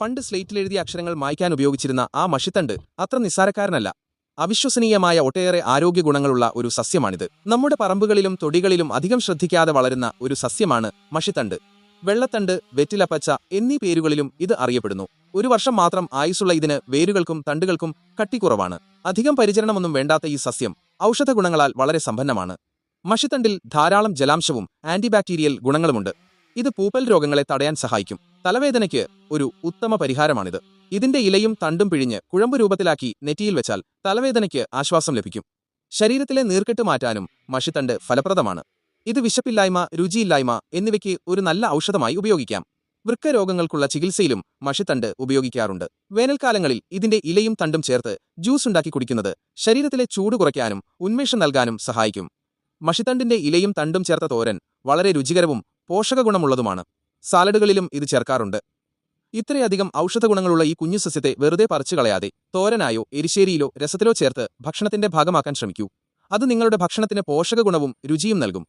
പണ്ട് സ്ലേറ്റിൽ സ്ലേറ്റിലെഴുതിയ അക്ഷരങ്ങൾ മായ്ക്കാൻ ഉപയോഗിച്ചിരുന്ന ആ മഷിത്തണ്ട് അത്ര നിസ്സാരക്കാരനല്ല. അവിശ്വസനീയമായ ഒട്ടേറെ ആരോഗ്യ ഗുണങ്ങളുള്ള ഒരു സസ്യമാണിത്. നമ്മുടെ പറമ്പുകളിലും തൊടികളിലും അധികം ശ്രദ്ധിക്കാതെ വളരുന്ന ഒരു സസ്യമാണ് മഷിത്തണ്ട്. വെള്ളത്തണ്ട് വെറ്റിലപ്പച്ച എന്നീ പേരുകളിലും ഇത് അറിയപ്പെടുന്നു. ഒരു വർഷം മാത്രം ആയുസ്സുള്ള ഇതിന് വേരുകൾക്കും തണ്ടുകൾക്കും കട്ടിക്കുറവാണ്. അധികം പരിചരണമൊന്നും വേണ്ടാത്ത ഈ സസ്യം ഔഷധ ഗുണങ്ങളാൽ വളരെ സമ്പന്നമാണ്. മഷിത്തണ്ടിൽ ധാരാളം ജലാംശവും ആന്റിബാക്ടീരിയൽ ഗുണങ്ങളുമുണ്ട്. ഇത് പൂപ്പൽ രോഗങ്ങളെ തടയാൻ സഹായിക്കും. തലവേദനയ്ക്ക് ഒരു ഉത്തമ പരിഹാരമാണിത്. ഇതിന്റെ ഇലയും തണ്ടും പിഴിഞ്ഞ് കുഴമ്പ് രൂപത്തിലാക്കി നെറ്റിയിൽ വെച്ചാൽ തലവേദനയ്ക്ക് ആശ്വാസം ലഭിക്കും. ശരീരത്തിലെ നീർക്കെട്ട് മാറ്റാനും മഷിത്തണ്ട് ഫലപ്രദമാണ്. ഇത് വിശപ്പില്ലായ്മ രുചിയില്ലായ്മ എന്നിവയ്ക്ക് ഒരു നല്ല ഔഷധമായി ഉപയോഗിക്കാം. വൃക്ക രോഗങ്ങൾക്കുള്ള ചികിത്സയിലും മഷിത്തണ്ട് ഉപയോഗിക്കാറുണ്ട്. വേനൽക്കാലങ്ങളിൽ ഇതിന്റെ ഇലയും തണ്ടും ചേർത്ത് ജ്യൂസ് ഉണ്ടാക്കി കുടിക്കുന്നത് ശരീരത്തിലെ ചൂട് കുറയ്ക്കാനും ഉന്മേഷം നൽകാനും സഹായിക്കും. മഷിത്തണ്ടിന്റെ ഇലയും തണ്ടും ചേർത്ത തോരൻ വളരെ രുചികരവും പോഷകഗുണമുള്ളതുമാണ്. സാലഡുകളിലും ഇത് ചേർക്കാറുണ്ട്. ഇത്രയധികം ഔഷധഗുണങ്ങളുള്ള ഈ കുഞ്ഞു സസ്യത്തെ വെറുതെ പറിച്ചു കളയാതെ തോരനായോ എരിശ്ശേരിയിലോ രസത്തിലോ ചേർത്ത് ഭക്ഷണത്തിന്റെ ഭാഗമാക്കാൻ ശ്രമിക്കൂ. അത് നിങ്ങളുടെ ഭക്ഷണത്തിന് പോഷകഗുണവും രുചിയും നൽകും.